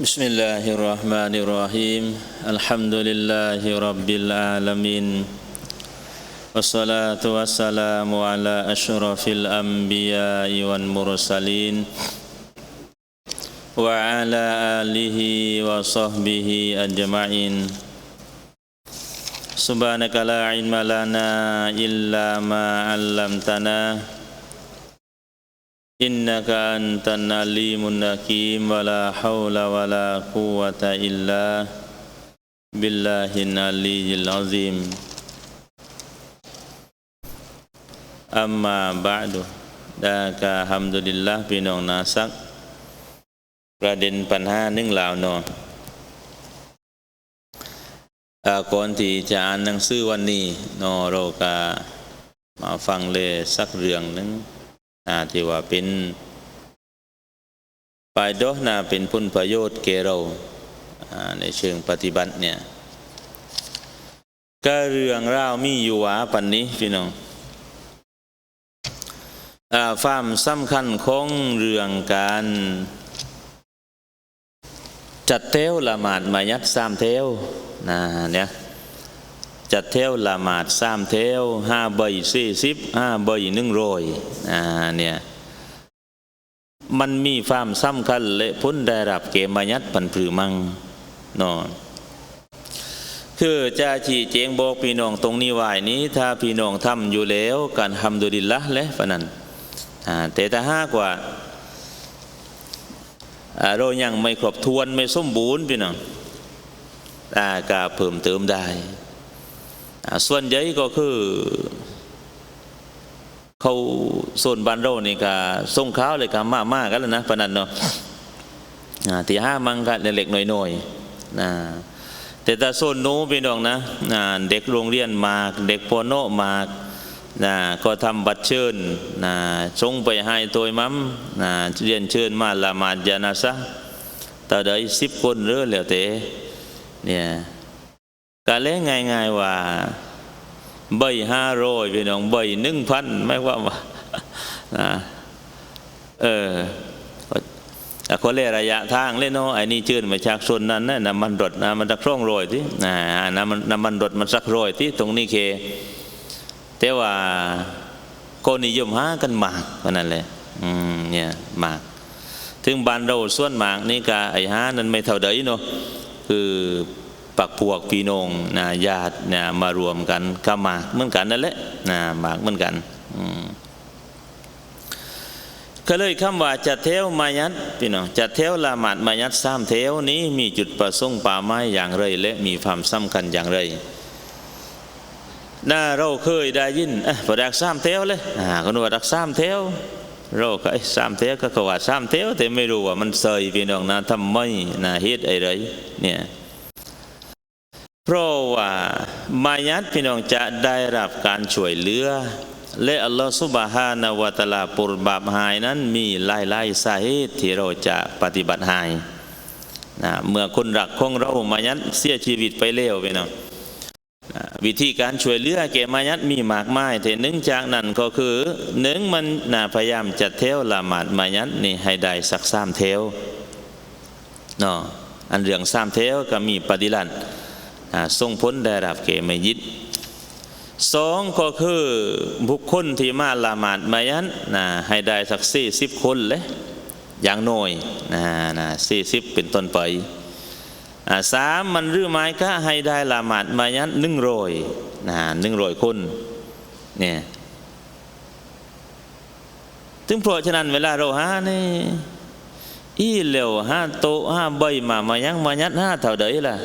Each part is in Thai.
بسم الله الرحمن الرحيم الحمد لله رب العالمين والصلاة والسلام على أشرف الأنبياء والمرسلين وعلى آله وصحبه أجمعين سبحانك لا علم لنا إلا ما علمتنا إنك أنت العليم الحكيم ولا حول ولا قوة إلا بالله العلي العظيم أما بعد ดากาฮัมดุลิลละพี่น้องนาซัก ประเด็นปัญหาหนึ่งเหล่าเนออ่าก่อนที่จะอ่านหนังสือวันนี้เนอเราก็มาฟังเลยสักเรื่องหนึ่ง อาที่ว่าเป็นปายดอนาเป็นผลประโยชน์แก่เราในเชิงปฏิบัติเนี่ยก็เรื่องราวมีอยู่ว่าปันนี้พี่น้องความสำคัญของเรื่องการจัดเทวละหมาดมายัดสามเทวนะเนี่ย จัดเทวละหมาดสามเทวห้าใบสี่สิบห้าใบหนึ่งร้อยนะเนี่ยมันมีความสำคัญและพ้นได้รับเกมายัดปันปรือมังนอนคือจะชี้แจงบอกพี่น้องตรงนี้ไว้นี้ ถ้าพี่น้องทำอยู่แล้วการทำดุลิละและปนั้นอ่าแต่ถ้าห้ากว่าอ่าเรายังไม่ครบถ้วนไม่สมบูรณ์พี่น้องอ่าก็เพิ่มเติมได้ ส่วนใหญ่ก็คือ เขาโซนบ้านเรานี่ก็ส่งข้าวเลยก็มากมากกันแล้วนะปนันเนาะที่ห้ามังกันเล็กๆหน่อยๆนะแต่ถ้าโซนโน้นพี่น้องนะเด็กโรงเรียนมาก เด็กปโนมากนะก็ทำบัตรเชิญนะส่งไปให้ตัวมัมนะเรียนเชิญมาละมาดยานาซะแต่ได้สิบคนเรือแล้วแต่เนี่ย กาเล่ง่าย ๆว่าใบห้าร้อยพี่น้องใบหนึ่งพันไม่ว่าว่านะเออแต่คนเล่ระยะทางเล่นเนาะไอ้นี่เชิญมาจากส่วนนั้นนะน้ำมันรถนะมันสักร่องโรยที่นะน้ำมันน้ำมันรถมันสักโรยที่ตรงนี้เค แต่ว่าก็นิยมหากันมากว่านั่นแหละอืมเนี่ยมาก ถึงบ้านเราส่วนมากนี่ก็ไอ้หานั้นไม่เท่าใดเนาะคือ ปักพวกพี่น้องนะญาตินี่ยมารวมกันก็มากเหมือนกันนั่นแหละนะมากเหมือนกันอืมก็เลยคำว่าจัดเทวมายัดพี่น้องจัดเทวละหมาดมายัดสามเทวนี้มีจุดประสงค์ป่าไม้อย่างไรและมีความสำคัญอย่างไรน่าเราเคยได้ยินเอ๊ะพอดักสามเทวเลยอ่าคนว่าดักสามเทวเราก็ไอ้สามเทวก็เขว่าสามเทวแต่ไม่รู้ว่ามันเสยพี่น้องนะทำไมนะเหตุอะไรเนี่ย เพราะว่ามายัดพี่น้องจะได้รับการช่วยเหลือ และอัลลอฮฺสุบฮานาวะตาลาปุรบาปหายนั้นมีหลายๆสาเหตุที่เราจะปฏิบัติหายนะเมื่อคนรักของเรามายัดเสียชีวิตไปแล้วพี่น้องวิธีการช่วยเหลือแก่มายัดมีมากมายแต่หนึ่งจากนั้นก็คือหนึ่งมันนะพยายามจัดเทวละหมาดมายัดนี่ให้ได้สักสามเทวเนาะอันเรื่องสามเทวก็มีปฏิลัน ส่งผลได้รับแก่มยิดสองก็คือบุคคลที่มาละหมาดมายัดนะให้ได้สักสี่สิบคนเลยอย่างน้อยนะนะสี่สิบเป็นต้นไปสามมันรื้อไม้ก็ให้ได้ละหมาดมายันหนึ่งร้อยนะหนึ่งร้อยคนเนี่ยถึงเพราะฉะนั้นเวลาเราหานี่อีเหลวห้าโตห้าใบมามายังมายัดห้าเท่าใดล่ะ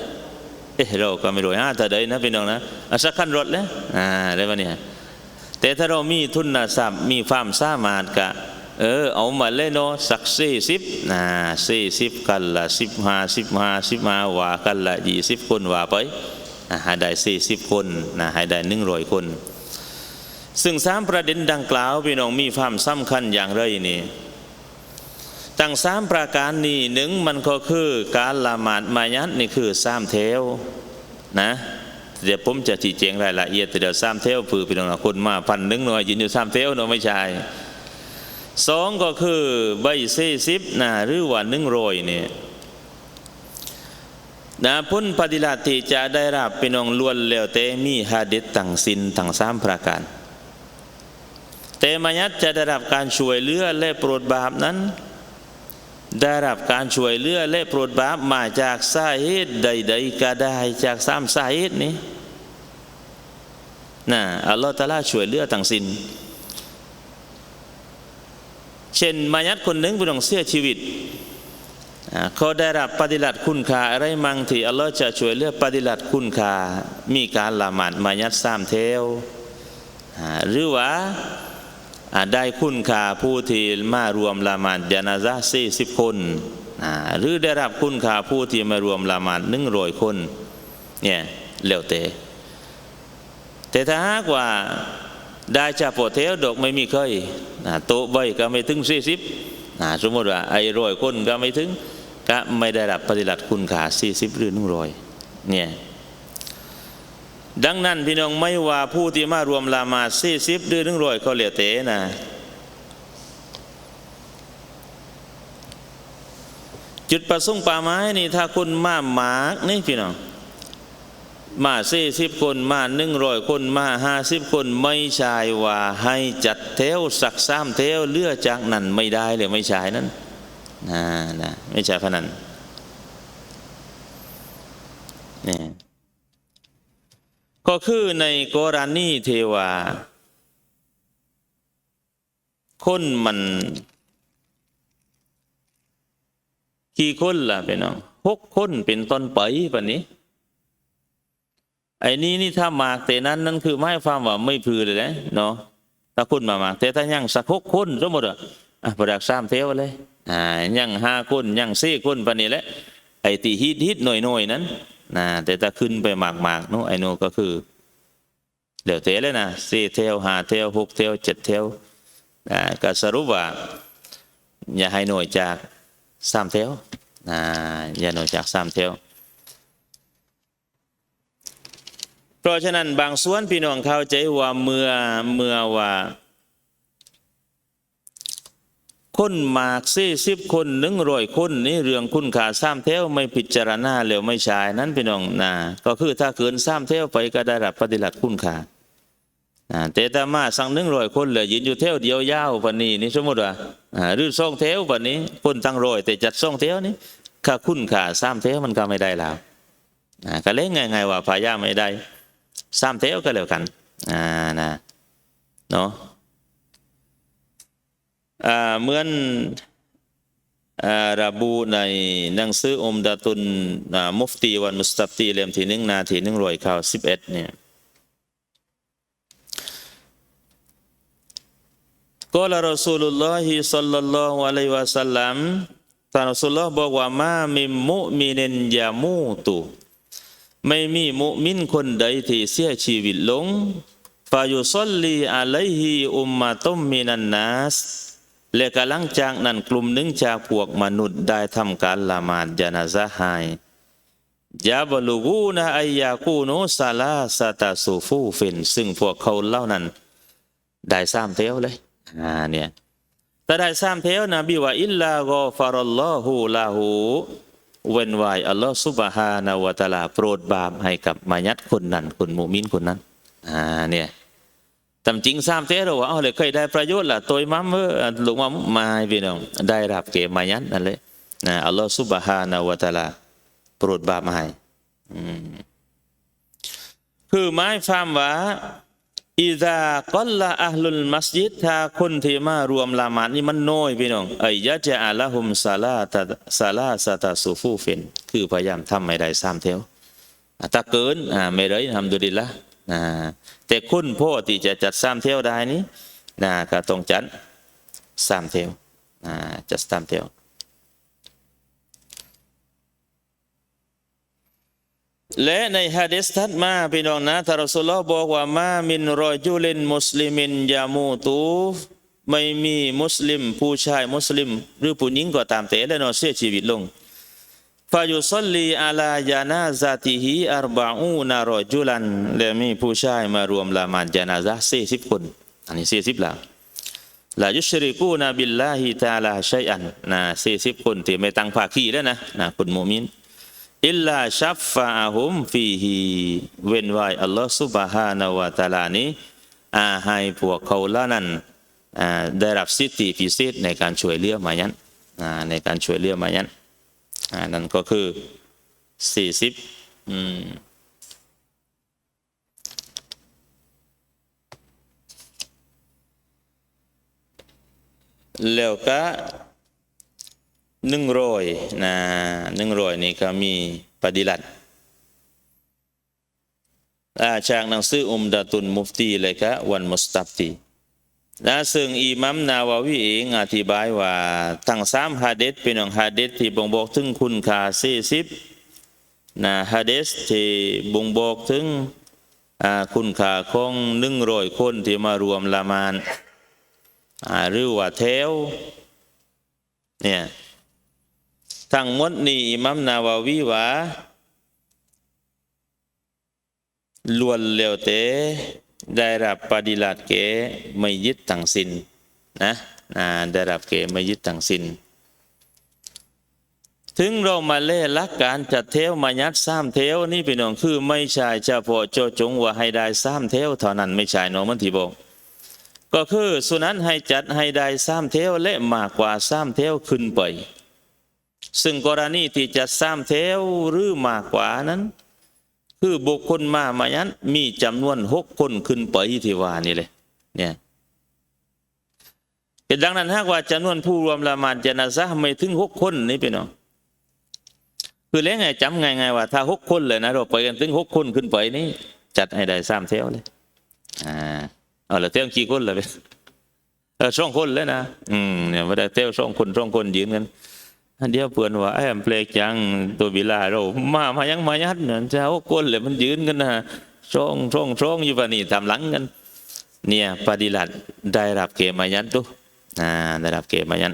เออเราก็ไม่รู้ห้าเท่าใดนะพี่น้องนะสักขั้นรถเลยอ่าได้ปะเนี่ยแต่ถ้าเรามีทุนทรัพย์มีความสามารถกะเออเอามาเล่นเนาะสักสี่สิบนะสี่สิบกันละสิบห้าสิบห้าสิบห้าว่ากันละยี่สิบคนว่าไปนะให้ได้สี่สิบคนนะให้ได้หนึ่งร้อยคน ซึ่งสามประเด็นดังกล่าวพี่น้องมีความสำคัญอย่างไรนี่ ตั้งสามประการนี้หนึ่งมันก็คือการละหมาดมายัดนี่คือสามเทวนะเดี๋ยวผมจะชี้แจงรายละเอียดแต่เดี๋ยวสามเทวผือพี่น้องคนมาพันหนึ่งหน่อยยืนอยู่สามเทวเนาะไม่ใช่สองก็คือใบเซซิบนะหรือว่าหนึ่งโรยเนี่ยนะพ้นปฏิลัติจะได้รับพี่น้องล้วนแล้วแต่มีหาดิษตั้งสินทั้งสามประการแต่มัยัดจะได้รับการช่วยเหลือและโปรดบาปนั้น ได้รับการช่วยเหลือและโปรดบาปมาจากสาเหตุใด ๆ ก็ได้จากสามสาเหตุนี้นะอัลลอฮฺตะลาช่วยเหลือทั้งสิน้นเช่นมายัดคนหนึ่งผู้ต้องเสียชีวิตเขาได้รับปฏิลัติคุณค่าอะไรมั่งที่อัลลอฮ์จะช่วยเลือปฏิลัติคุณค่ามีการละหมาดมายัดสามเทวหรือว่า ได้คุณค่าผู้ที่มารวมละหมาดยานาซาสี่สิบคนหรือได้รับคุณค่าผู้ที่มารวมละหมาดหนึ่งร้อยคนเนี่ยเล้วเตแต่ถ้าหากว่าได้จะปวดเทวดอกไม่มีเคยโตใบก็ไม่ถึงสี่สิบสมมติว่าไอ้ร้อยคนก็ไม่ถึงก็ไม่ได้รับปฏิบัติคุณค่าสี่สิบหรือหนึ่งร้อยเนี่ย ดังนั้นพี่น้องไม่ว่าผู้ที่มารวมลามาสี่สิบหรือหนึ่งร้อยเขาเหลียวเตนะจุดประสงค์ป่าไม้นี่ถ้าคุณมาหมากนี่พี่น้องมาสี่สิบคนมาหนึ่งร้อยคนมาห้าสิบคนไม่ใช่ว่าให้จัดเทวสักสามเทวเลือจากนั้นไม่ได้เลยไม่ใช่นั้นนะนะไม่ใช่พนันเนี่ย ก็คือในกรณีเทวา คนมันกี่คนล่ะเป็นน้องหกคนเป็นต้นไปปะนี้ ไอ้นี้นี่ถ้ามากแต่นั้นนั่นคือไม่ความว่าไม่พือเลยนะเนาะถ้าคุณมามากแต่ถ้ายังสักหกคนสมมติอะประดักสามเทวเลยอ่ายังห้าคนยังสี่คนปนี้แหละไอ้ตีฮิตฮิตหน่อยหน่อยนั้น นะแต่ถ้าขึ้นไปมากมากนู้ไอ้นู้ก็คือเดี๋ยวเทเลยนะสี่เทวห้าเทวหกเทวเจ็ดเทวนะก็สรุปว่า อย่าให้หน่วยจากสามเทวนะอย่าหน่วยจากสามเทวเพราะฉะนั้นบางส่วนพี่น้องเข้าใจว่าเมื่อเมื่อว่า คนมากสี่สิบคนหนึ่งร้อยคนนี่เรื่องคุณค่าสามเท่าไม่พิจารณาเร็วไม่ใช่นั้นพี่น้องนะก็คือถ้าเกินสามเท่าไปก็ได้รับปฏิลัติคุณค่าแต่ถ้ามาสั่งหนึ่งร้อยคนเหลือยืนอยู่เท่าเดียวยาววันนี้นี่สมมติว่าหรือส่งเท่าวันนี้ คนตั้งร้อยแต่จัดส่งเท่านี้ค่าคุณค่าสามเท่ามันก็ไม่ได้แล้วก็เล่นไงไงว่าพายาไม่ได้สามเท้วก็แล้วกันอ่านะเนาะ เหมือนระบุในหนังสืออมดาตุนมุฟตีวันมุสตัฟตีเล่มที่หนึ่งนาทีหนึ่งร้อยข่าวสิบเอ็ดเนี่ยก็ละรอสูลุลลอฮิสัลลัลลอฮุอะลัยวะสัลลัมท่านรอสูลลอฮ์บอกว่ามามิมุมินินยามูตุไม่มีมุมินคนใดที่เสียชีวิตลงฟายุซอลลีอะลัยฮิอุมมาตุมมินันนัส และกำลังจากนั้นกลุ่มหนึ่งจากพวกมนุษย์ได้ทำการละหมาดยานาซาไฮยาบลูกูนะอายากูโนซาลาสตาสูฟูฟิน ซึ่งพวกเขาเล่านั้น ได้สามเทวเลยอ่าเนี่ยแต่ได้สามเทวนบีว่าอิลลากอฟารัลลอฮูลาหูเว้นไว้อัลลอฮฺสุบฮานาวะตาลา โปรดบาปให้กับมายัดคนนั้นคนมุมินคนนั้นอ่าเนี่ย ตามจริงสามเท้เราว่าเอาเลยเคยได้ประโยชน์ล่ะตัวมัมเออลวงมัมมาพี่น้องได้รับเกมายัดนั่นเลยนะอัลลอฮฺสุบฮานาวะตาลาโปรดบาปมาให้คือหมายความว่าอิซากอลละอัลลุลมัสยิดถ้าคนที่มารวมละหมาดนี่มันน้อยพี่น้องไอ้ยะจะอาละหุมซาลาตาซาลาสตาสูฟูฟินคือพยายามทำไม่ได้สามเทวถ้าเกินอ่าไม่เลยทำดูดีละ นะแต่คุณพ่อที่จะจัดสามเทียวได้นี้นะก็ต้องจัดสามเทวนะจัดสามเทียวและในฮะดิษทัดมาพี่น้องนะทารสุลลอบอกว่ามามินรอจุลินมุสลิมินยามูตูไม่มีมุสลิม ผู้ชายมุสลิม หรือผู้หญิงก็ตามแต่และนอเสียชีวิตลง ฟายุสลีอาลายานาซาติฮีอารบาอูนารอจุลันและมีผู้ชายมารวมละมานจานาซาสี่สิบคน อันนี้สี่สิบแล้วลายุชริกูนาบิลลาฮิตาลาชัยอันนะสี่สิบคนที่ไม่ตั้งภาคีแล้วนะนะคนมุมินอิลลาชัฟฟาอะฮุมฟีฮีเว้นไว้อัลลอฮฺซุบฮานะวะตะอาลานี้อาให้พวกเขาละนั้นอ่าได้รับสิทธิพิเศษในการช่วยเหลือมายันอ่าในการช่วยเหลือมายัน อ่านั่นก็คือสี่สิบอืมแล้วก็หนึ่งร้อยนะหนึ่งร้อยนี่ก็มีปฏิลัติอาจากหนังสืออุมดาตุนมุฟตีเลยก็วันมุสตัฟตี นะซึ่งอิมัมนาวาวีเองอธิบายว่าทั้งสามฮะดีษเป็นของฮะดีษที่บ่งบอกถึงคุณค่าสี่สิบนะฮะดีษที่บ่งบอกถึงคุณค่าของหนึ่งร้อยคนที่มารวมละมานหรือว่าแถวเนี่ยทั้งหมดนี้อิมัมนาวาวีว่าล้วนแล้วแต่ ได้รับปฏิลัติแก่ไม่ยึดทั้งสิ้นนะนะได้รับแก่ไม่ยึดทั้งสิ้นถึงเรามาเล่ลักการจัดเทวมายัดสามเทวนี่พี่น้องคือไม่ใช่เฉพาะโจาจงว่าให้ได้สามเทวเท่านั้นไม่ใช่น้องมันที่บอกก็คือสุนันให้จัดให้ได้สามเทวและมากกว่าสามเทวขึ้นไป ซึ่งกรณีที่จะสามเทวหรือมากกว่านั้น คือบุคคลมามายันมีจำนวนหกคนขึ้นไปที่ว่านี่เลยเนี่ยดังนั้นหากว่าจำนวนผู้รวมละมานจนาซะไม่ถึงหกคนนี่พี่น้องคือแล้วไงจำไงไงว่า ถ้าหกคนเลยนะเราไปกันถึงหกคนขึ้นไปนี่จัดให้ได้สามเทวเลยอ่าเอาละเทวกี่คนเลยเออสองคนเลยนะอืมเนี่ยว่าได้เทวสองคนสองคนยืนกัน อันเดียวเปื่อนว่าไอ้แปลกจังตัวบิลาเรามามายังมายัดเนี่ยเจ้าก้นเลยมันยืนกันนะช่องช่องช่องอยู่ปะนี่ทำหลังกัน เนี่ยปฏิลัดได้รับเกมายันตุอ่าได้รับเกมายัน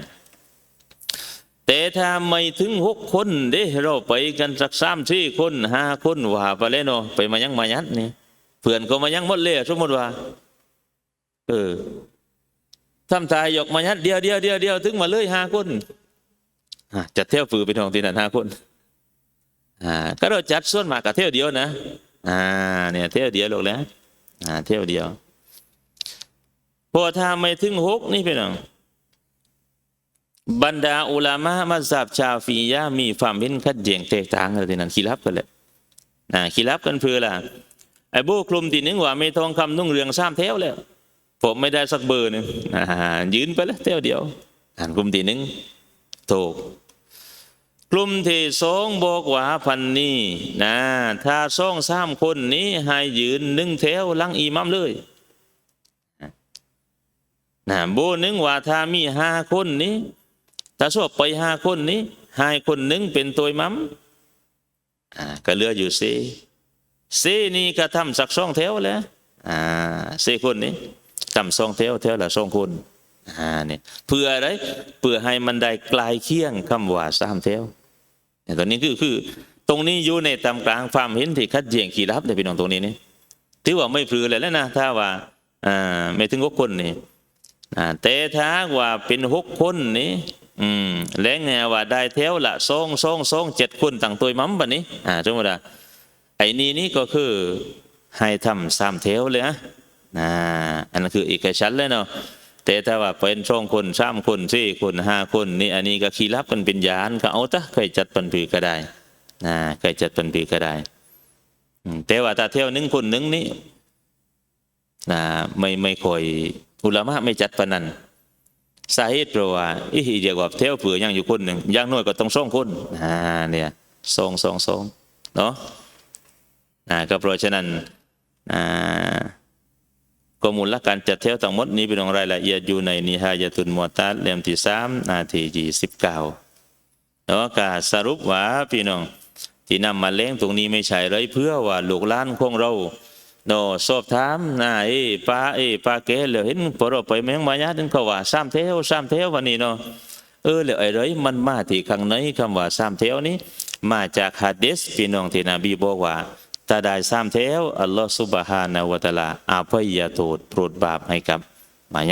แต่ถ้าไม่ถึงหกคนเด้เราไปกันสักสามสี่คนห้าคนว่าไปเลยเนาะไปมายังมายัดนี่เพื่อนก็มายังหมดเลยสมมติว่า เออทำทายยกมายัดเดียวเดียวเดียวเดียวถึงมาเลยห้าคน จัดเที่ยวฝือเป็นของที่นั่นห้าคนอ่าก็เราจัดส่วนมากกับเที่ยวเดียวนะอ่าเนี่ยเที่ยวเดียวหรอกแล้วอ่าเที่ยวเดียวพอถ้าไม่ถึงหกนี่เป็นองบรรดาอุลามะมัสยิดชาฟียะมีความเห็นขัดแย้งแตกต่างกันที่นั่นขีรับกันแหละอ่าขีรับกันเพื่อละไอ้บูคลุมที่หนึ่งว่าไม่ทองคำนุ่งเรืองสามเท้วแล้วผมไม่ได้สักเบอร์หนึ่งอ่ายืนไปแล้วเที่ยวเดียวอ่านกลุ่มที่หนึ่งถูก กลุ่มที่สองบอกว่าพันนี้นะถ้าสองสามคนนี้ให้ยืนหนึ่งแถวลังอิมัมเลยนะโบนึงว่าถ้ามีห้าคนนี้ถ้าสวบไปห้าคนนี้ให้คนหนึ่งเป็นตัวมัมอ่าก็เหลืออยู่สี่สี่นี่ก็ทำสักสองแถวแล้วอ่าสี่คนนี้ทำสองแถวแถวละสองคนอ่าเนี่ยเพื่ออะไรเพื่อให้มันได้กลายเคียงคำว่าสามเทว เนี่ตอนนี้คือคือตรงนี้อยู่ในตำกลางความเห็นที่คัดแย้งขีรับเลยพี่น้องตรงนี้นี่ถือว่าไม่พลือเลยแล้วนะถ้าว่าอ่าไม่ถึงหกคนนี่อ่าแต่ถ้าว่าเป็นหกคนนี่อืมแล้วไงว่าได้เทวละสองสองสองเจ็ดคนต่างตัวมั่มบันนี้อ่าสมมติว่าไอ้นี่นี่ก็คือให้ทำสามเทวเลยนะอ่าอันนั้นคือเอกฉันเลยเนาะ แต่ถ้าว่าเป็นสองคนสามคนสี่คนห้าคนนี่อันนี้ก็ขี้รับกันเป็นยานก็เอาตะเคยจัดปันผือก็ได้นะเคยจัดปันผือก็ได้แต่ว่าถ้าเที่ยวหนึ่งคนหนึ่งนี่นะไม่ไม่ค่อยอุลามะไม่จัดปานนั้นสาเหตุเพราะว่าอีเดียวกับเที่ยวเผื่อยังอยู่คนหนึ่งย่างน้อยก็ต้องสองคนอ่าเนี่ยสองสองสองเนาะอ่าก็เพราะฉะนั้นอ่า ข้อมูลและการจัดเที่ยวทั้งหมดนี้เป็นรายละเอียดอยู่ในนิฮายตุนมวตัดเล่มที่สามนาทียี่สิบเก้าแล้วก็สรุปว่าพี่น้องที่นำมาเล้งตรงนี้ไม่ใช่เลยเพื่อว่าลูกล้านของเราโนสอบถามนะเอ้ป้าเอ้ป้าแกเหลือเห็นพอเราไปเมืองมายาถึงเขาว่าสามเที่ยวสามเที่ยววันนี้เนาะเออเหลือไอ้ไรมันมาที่ข้างในคำว่าสามเที่ยวนี้ มาจากฮะดิษพี่น้องที่นบีบอกว่า ถ้าได้สามเทวอัลลอฮฺสุบฮานาวะตะอาลาอาภัยโทษโปรดบาปให้กับ